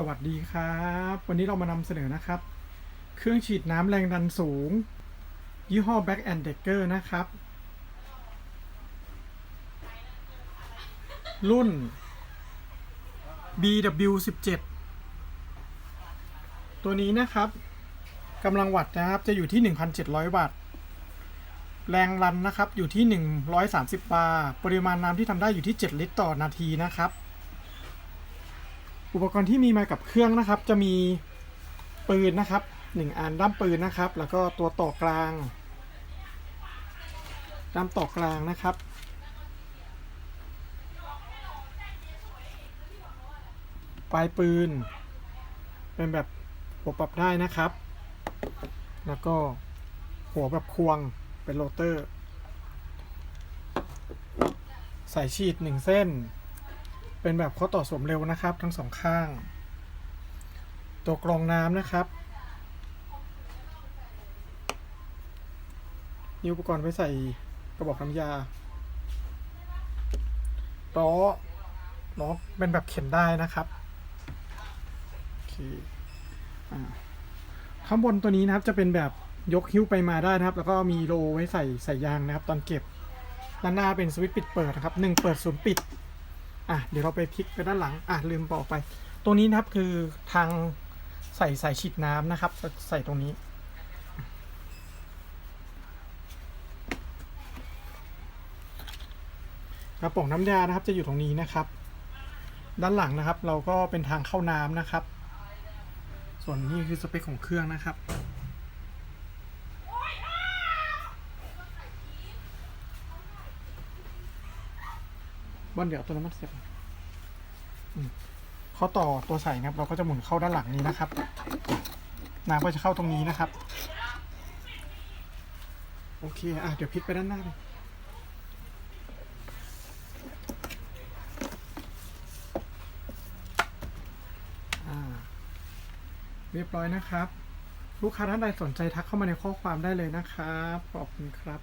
สวัสดีครับ วันนี้เรามานำเสนอนะครับ เครื่องฉีดน้ำแรงดันสูง ยี่ห้อ Back and Decker นะครับ รุ่น BW17 ตัวนี้นะครับกำลังวัตต์นะครับจะอยู่ที่ 1,700 วัตต์ แรงรันนะครับอยู่ที่ 130 บาร์ ปริมาณน้ำที่ทำได้อยู่ที่ 7 ลิตรต่อนาทีนะครับ อุปกรณ์ที่มีมากับเครื่องนะครับ จะมีปืนนะครับหนึ่งอันด้ามปืนนะครับ แล้วก็ตัวต่อกลางด้ามต่อกลางนะครับ ปลายปืน เป็นแบบหัวปรับได้นะครับ แล้วก็หัวแบบควงเป็นโรเตอร์ สายฉีดหนึ่งเส้น เป็นแบบข้อต่อสวมเร็วนะครับ ทั้งสองข้าง ตัวกรองน้ำนะครับนี่อุปกรณ์ไว้ใส่กระบอกน้ำยาล้อล้อเป็นแบบเข็นได้นะครับโอเคอข้างบนตัวนี้นะครับจะเป็นแบบยกหิ้วไปมาได้นะครับ แล้วก็มีโลไว้ใส่ใส่ยางนะครับ ตอนเก็บด้านหน้าเป็นสวิตช์ปิดเปิดนะครับหนึ่งเปิดศูนย์ปิด อะเดี๋ยวเราไปพลิกไปด้านหลังอะลืมบอกไปตรงนี้นะครับคือทางใส่สายฉีดน้ำนะครับ ใส่ตรงนี้ กระป๋องน้ำยานะครับจะอยู่ตรงนี้นะครับ ด้านหลังนะครับ เราก็เป็นทางเข้าน้ำนะครับ ส่วนนี้คือสเปคของเครื่องนะครับ บอนเดี๋ยวตัวนั้นมันเสร็จอืมข้อต่อตัวใส่นะครับ เราก็จะหมุนเข้าด้านหลังนี้นะครับน้ำก็จะเข้าตรงนี้นะครับ โอเคอะเดี๋ยวพลิกไปด้านหน้าเลยอ่าเรียบร้อยนะครับ ลูกค้าท่านใดสนใจทักเข้ามาในข้อความได้เลยนะครับ ขอบคุณครับ